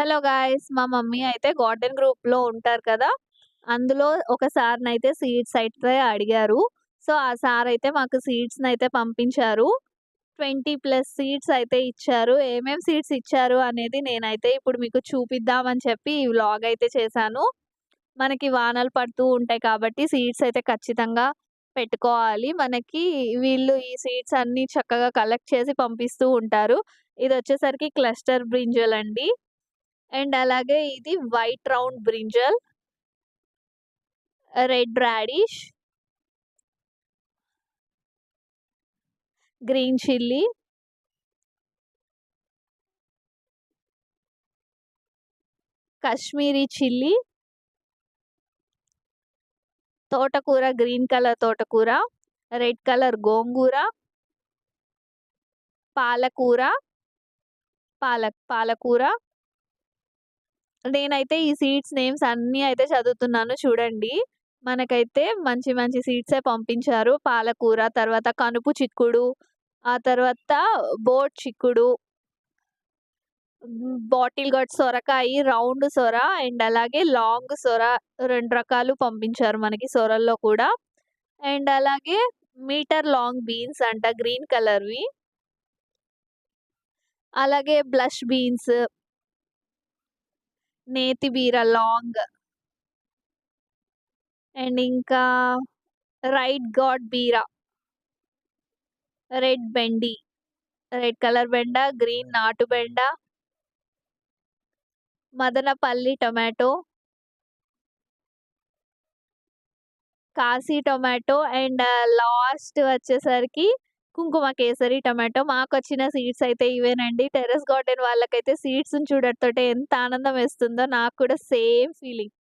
Hello guys! మా mummy అయితే garden గ్రూప్‌లో ఉంటారు కదా! అందులో ఒక సార్‌నైతే సీడ్స్ అయితే అడిగారు. సో, ఆ సార్ అయితే మాకు సీడ్స్‌నైతే పంపించారు. 20 ప్లస్ సీడ్స్ అయితే ఇచ్చారు. ఏమేం సీడ్స్ ఇచ్చారు అనేది నేనైతే ఇప్పుడు మీకు చూపిద్దామని చెప్పి ఈ వ్లాగ్ అయితే చేశాను. మనకి వానలు పడుతూ ఉంటాయి కాబట్టి సీడ్స్ అయితే ఖచ్చితంగా పెట్టుకోవాలి. మనకి వీళ్ళు ఈ సీడ్స్ అన్నీ చక్కగా కలెక్ట్ చేసి పంపిస్తూ ఉంటారు. ఇది వచ్చేసరికి క్లస్టర్ బ్రింజల్ అండి. అండ్ అలాగే ఇది white round brinjal. Red radish. Green chilli. Kashmiri chilli. తోటకూర గ్రీన్ కలర్ తోటకూర. రెడ్ కలర్ గోంగూర. పాలకూర. పాలక్ పాలకూర. నేనైతే ఈ సీడ్స్ నేమ్స్ అన్నీ అయితే చదువుతున్నాను చూడండి. మనకైతే మంచి మంచి సీడ్సే పంపించారు. పాలకూర, తర్వాత కనుపు చిక్కుడు, ఆ తర్వాత బోట్ చిక్కుడు. బాటిల్ గట్ సొరకాయి, రౌండ్ సొర అండ్ అలాగే లాంగ్ సొర రెండు రకాలు పంపించారు మనకి సొరల్లో కూడా. అండ్ అలాగే మీటర్ లాంగ్ బీన్స్ అంట గ్రీన్ కలర్‌వి. అలాగే బ్లష్ బీన్స్. నేతి బీర లాంగ్. అండ్ ఇంకా రైట్ గాడ్ బీర. రెడ్ బెండి. రెడ్ కలర్ బెండ, గ్రీన్ నాటు బెండ. Madanapalli tomato. Kashi tomato and last వచ్చేసరికి కుంకుమ కేసరి టమాట మాకు వచ్చిన సీడ్స్ అయితే ఇవేనండి. టెర్రస్ గార్డెన్ వాళ్ళకైతే సీడ్స్‌ని చూడటంతోటే ఎంత ఆనందం వేస్తుందో నాకు కూడా సేమ్ ఫీలింగ్.